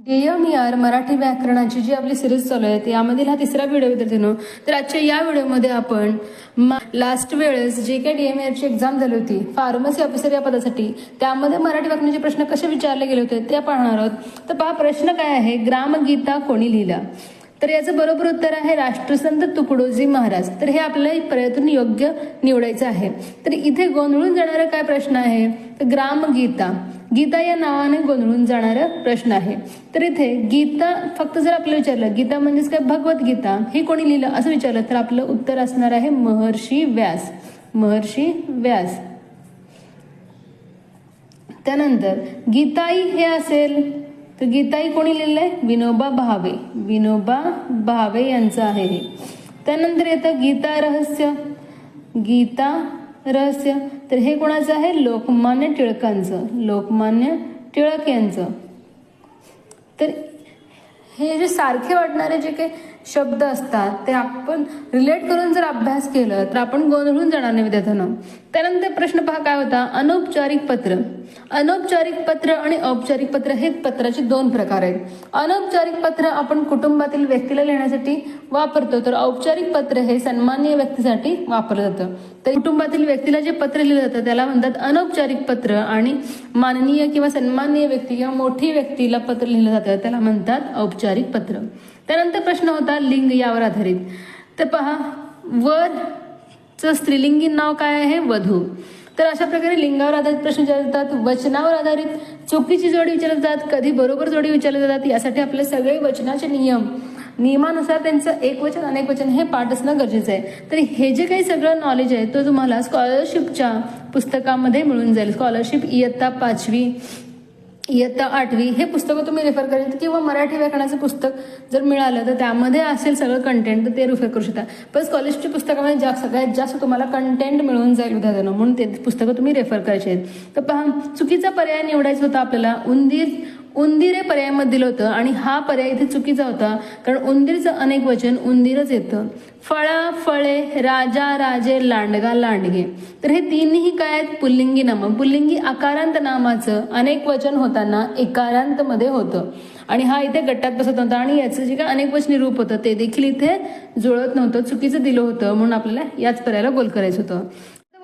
R Marathi व्याकरणाची जी आपली series चालू आहे ती यामधील हा तिसरा व्हिडिओ विद्यार्थ्यांनो तर आजच्या या व्हिडिओमध्ये आपण लास्ट वेळेस जे काही डीएमएची एक्झाम झाली होती फार्मसी ऑफिसर या पदासाठी त्यामध्ये मराठी व्याकरणाचे प्रश्न कसे विचारले गेले होते ते पाहणार आहोत. तर पहा प्रश्न काय आहे? ग्रामगीता कोणी लिहिला? तर याचं बरोबर उत्तर आहे राष्ट्रसंत तुकडोजी महाराज. तर हे आपल्याला प्रयत्न योग्य निवडायचं आहे. तर इथे गोंधळून जाणारा काय प्रश्न आहे? तर ग्रामगीता. गीता या नावाने गोंधळून जाणारा प्रश्न आहे. तर इथे गीता फक्त जर आपल्याला विचारलं गीता म्हणजेच काय? भगवद्गीता हे कोणी लिहिलं असं विचारलं तर आपलं उत्तर असणार आहे महर्षी व्यास. महर्षी व्यास. त्यानंतर गीताई हे असेल. तर गीताई कोणी लिहिलं आहे विनोबा भावे. विनोबा भावे यांचं आहे हे. त्यानंतर येतं गीता रहस्य. गीता रहस्य? तर हे कोणाचं आहे? लोकमान्य टिळकांचं. लोकमान्य टिळक यांचं. तर हे जे सारखे वाटणारे जे काही शब्द असतात ते आपण रिलेट करून जर अभ्यास केलं तर आपण गोंधळून जाणार नाही विद्यार्थ्यांना. त्यानंतर प्रश्न पहा काय होता? अनौपचारिक पत्र. अनौपचारिक पत्र आणि औपचारिक पत्र हे पत्राचे दोन प्रकार आहेत. अनौपचारिक पत्र आपण कुटुंबातील व्यक्तीला लिहिण्यासाठी वापरतो तर औपचारिक पत्र हे सन्मान्य व्यक्तीसाठी वापरलं जातं. तर कुटुंबातील व्यक्तीला जे पत्र लिहिलं जातं त्याला म्हणतात अनौपचारिक पत्र. आणि माननीय किंवा सन्माननीय व्यक्ती किंवा मोठी व्यक्तीला पत्र लिहिलं जातं त्याला म्हणतात औपचारिक पत्र. त्यानंतर प्रश्न होता लिंग यावर आधारित. तर पहा वरचं स्त्रीलिंगी नाव काय आहे? वधू. तर अशा प्रकारे लिंगावर आधारित प्रश्न विचारले जातात वचनावर आधारित. चुकीची जोडी विचारली जातात कधी बरोबर जोडी विचारली जातात यासाठी आपले सगळे वचनाचे नियम. नियमानुसार त्यांचं एक वचन अनेक वचन हे पाठ असणं गरजेचं आहे. तर हे जे काही सगळं नॉलेज आहे तो तुम्हाला स्कॉलरशिपच्या पुस्तकामध्ये मिळून जाईल. स्कॉलरशिप इयत्ता पाचवी इयत्ता आठवी हे पुस्तकं तुम्ही रेफर करायचं किंवा मराठी व्याकरणाचं पुस्तक जर मिळालं तर त्यामध्ये असेल सगळं कंटेंट तर ते रेफर करू शकता. पण स्कॉलरशिपच्या पुस्तकामध्ये जास्त सगळ्यात जास्त तुम्हाला कंटेंट मिळून जाईल विद्यार्थ्यांना म्हणून ते पुस्तकं तुम्ही रेफर करायचे आहेत. तर पहा चुकीचा पर्याय निवडायचा होता आपल्याला. उंदीर उंदीर हे पर्यायामध्ये दिलं होतं आणि हा पर्याय इथे चुकीचा होता कारण उंदीरचं अनेक वचन उंदीरच येतं. फळा फळे राजा राजे लांडगा लांडगे. तर हे तीनही काय आहेत? पुल्लिंगी नामं. पुल्लिंगी आकारांत नामाचं अनेक वचन होताना एकारांत मध्ये होतं. आणि हा इथे गट्टात बसत नव्हता आणि याचं जे काय अनेक वचनी रूप होतं ते देखील इथे जुळत नव्हतं. चुकीचं दिलं होतं म्हणून आपल्याला याच पर्यायाला गोल करायचं होतं.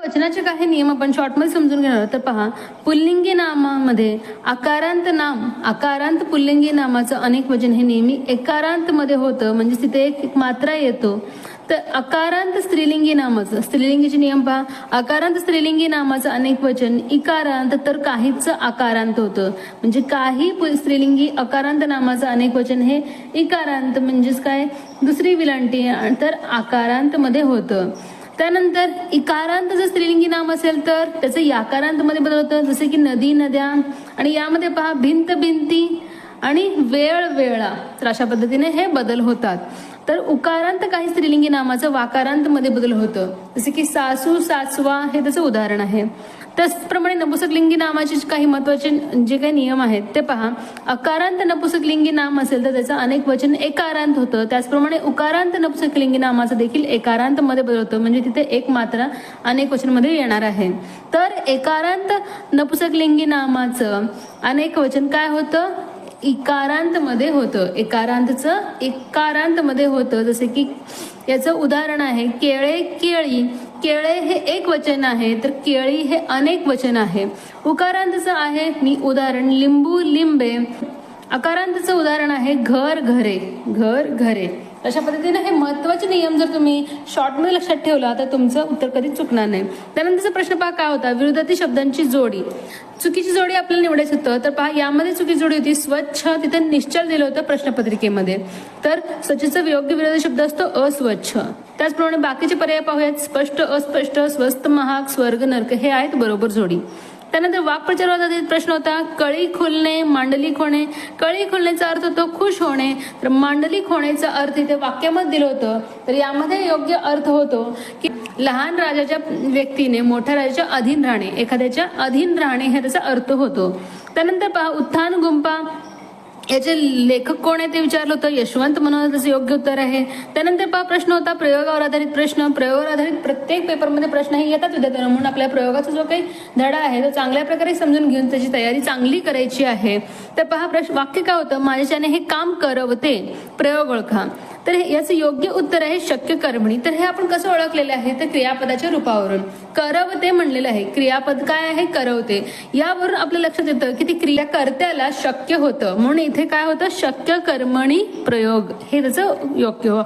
वचनाचे काही नियम आपण शॉर्टमध्ये समजून घेणार तर पहा पुल्लिंगी नामामध्ये आकारांत नाम आकारांत पुल्लिंगी नामाचं अनेक वचन हे नेहमी एकारांत मध्ये होतं म्हणजे तिथे एक मात्रा येतो. तर अकारांत स्त्रीलिंगी नामाचं स्त्रीलिंगीचे नियम पहा. अकारांत स्त्रीलिंगी नामाचं अनेक वचन इकारांत तर काहीच आकारांत होतं. म्हणजे काही पु- स्त्रीलिंगी अकारांत नामाचं अनेक वचन हे इकारांत म्हणजेच काय? दुसरी विलांटी तर आकारांत मध्ये होतं. त्यानंतर इकारांत जर स्त्रीलिंगी नाम असेल तर त्याचं याकारांत मध्ये बदल होतं जसे की नदी नद्या. आणि यामध्ये पहा भिंत भिंती आणि वेळ वेळा तर अशा पद्धतीने हे बदल होतात. तर उकारांत काही स्त्रीलिंगी नामाचं वाकारांत मध्ये बदल होतं. जसे की सासू सासवा हे त्याचं उदाहरण आहे. त्याचप्रमाणे नपुसकलिंगी नामाचे काही महत्त्वाचे जे काही नियम आहेत ते पहा. अकारांत नपुसकलिंगी नाम असेल तर त्याचं अनेक वचन एकारांत होतं. त्याचप्रमाणे उकारांत नपुसकलिंगी नामाचं देखील एकारांत मध्ये बदल होतं. म्हणजे तिथे एक मात्रा अनेक वचनमध्ये येणार आहे. तर एकारांत नपुसकलिंगी नामाचं अनेक वचन काय होतं? इकारांत मध्ये होतं. एकारांतचं एकारांत मध्ये होतं. जसे की याचं उदाहरण आहे केळे केळी. केळे हे एक वचन आहे तर केळी हे अनेक वचन आहे. उकारांतचं आहे मी उदाहरण लिंबू लिंबे. अकारांतचं उदाहरण आहे घर घरे. घर घरे. अशा पद्धतीने हे महत्त्वाचे नियम जर तुम्ही शॉर्टमध्ये लक्षात ठेवला तर तुमचं उत्तर कधी चुकणार नाही. त्यानंतरचा प्रश्न पहा काय होता? विरोधातील शब्दांची जोडी. चुकीची जोडी आपल्याला निवडायचं होतं तर पहा यामध्ये चुकीची जोडी होती. स्वच्छ तिथे निश्चल दिलं होतं प्रश्नपत्रिकेमध्ये. तर स्वच्छचा योग्य विरोधी शब्द असतो अस्वच्छ. त्याचप्रमाणे बाकीचे पर्याय पाहूयात. स्पष्ट अस्पष्ट स्वस्त महाग स्वर्ग नरक हे आहेत बरोबर जोडी. त्यानंतर वाक्प्रचाराचा प्रश्न होता कळी खुलणे मांडली खोणे. कळी खुलण्याचा अर्थ होतो खुश होणे. तर मांडली खोणेचा अर्थ इथे वाक्यामध्ये दिलं होतं. तर यामध्ये योग्य अर्थ होतो की लहान राजाच्या व्यक्तीने मोठ्या राजाच्या अधीन राहणे एखाद्याच्या अधीन राहणे हे त्याचा अर्थ होतो. त्यानंतर पहा उत्थान गुंपा. याचे लेखक कोण आहे ते विचारलं होतं यशवंत म्हणून त्याचं योग्य उत्तर आहे. त्यानंतर पहा प्रश्न होता प्रयोगावर आधारित प्रश्न. प्रयोगावर आधारित प्रत्येक पेपरमध्ये प्रश्न हे येतात विद्यार्थ्यांना म्हणून आपल्या प्रयोगाचा जो काही धडा आहे तो चांगल्या प्रकारे समजून घेऊन त्याची तयारी चांगली करायची आहे. तर पहा प्रश्न वाक्य काय होतं? माझ्याच्याने हे काम करवते. प्रयोग ओळखा. तर हे- याचं योग्य उत्तर आहे शक्य कर्मणी. तर हे आपण कसं ओळखलेलं आहे? तर क्रियापदाच्या रूपावरून. करवते म्हणलेलं आहे. क्रियापद काय आहे? करवते. यावरून आपल्या लक्षात येतं की ती क्रिया कर्त्याला शक्य होतं. म्हणून इथे काय होतं? शक्य कर्मणी प्रयोग. हे त्याचं योग्य हो.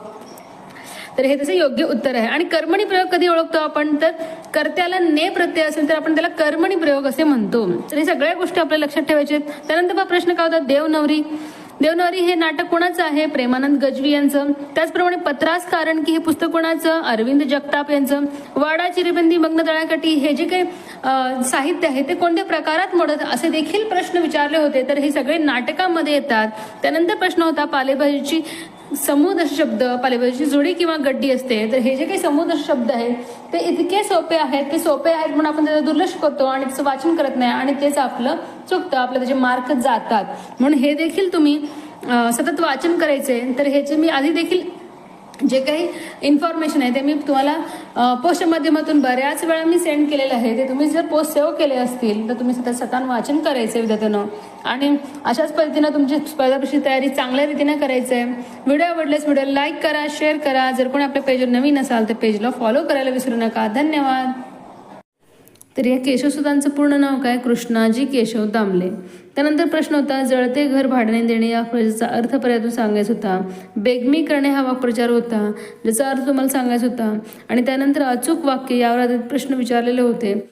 तर हे त्याचं योग्य उत्तर आहे. आणि कर्मणी प्रयोग कधी ओळखतो आपण? तर कर्त्याला ने प्रत्यय असेल तर आपण त्याला कर्मणी प्रयोग असे म्हणतो. तर हे सगळ्या गोष्टी आपल्या लक्षात ठेवायच्या आहेत. त्यानंतर प्रश्न काय होता? देवनवरी. देवनारी हे नाटक कोणाचं आहे? प्रेमानंद गजवी यांचं. त्याचप्रमाणे पत्रास कारण की हे पुस्तक कोणाचं? अरविंद जगताप यांचं. वाडा चिरेबंदी मग्न तळ्याकाठी हे जे काही साहित्य आहे ते कोणत्या प्रकारात मोडत? असे देखील प्रश्न विचारले होते. तर हे सगळे नाटकामध्ये येतात. त्यानंतर प्रश्न होता पालेभाजीची समूह शब्द पालेभाजीची जोडी किंवा गड्डी असते. तर हे जे काही समूह शब्द आहेत ते इतके सोपे आहेत ते सोपे आहेत म्हणून आपण त्याचं दुर्लक्ष करतो आणि त्याचं वाचन करत नाही. आणि तेच आपलं चुकतं आपलं त्याचे मार्क जातात. म्हणून हे देखील तुम्ही सतत वाचन करायचे. तर ह्याचे मी आधी देखील जे काही इन्फॉर्मेशन आहे ते मी तुम्हाला पोस्ट माध्यमातून बऱ्याच वेळा मी सेंड केलेलं आहे. ते तुम्ही जर पोस्ट सेव्ह केले असतील तर तुम्ही सतत स्वतः वाचन करायचं विद्यार्थ्यांना. आणि अशाच पद्धतीनं तुमची स्पर्धा परीक्षेची तयारी चांगल्या रीतीने करायचं. आहे व्हिडिओ आवडल्यास व्हिडिओ लाईक करा शेअर करा. जर कोणी आपल्या पेजवर नवीन असाल तर पेजला फॉलो करायला विसरू नका. धन्यवाद. तर या केशवसुतांचं पूर्ण नाव काय? कृष्णाजी केशव दामले. त्यानंतर प्रश्न होता जळते घर भाड्याने देणे या फ्रेजचा अर्थ पर्यातून सांगायचा होता. बेगमी करणे हा वाक्प्रचार होता ज्याचा अर्थ तुम्हाला सांगायचा होता. आणि त्यानंतर अचूक वाक्य यावर आधारित प्रश्न विचारलेले होते.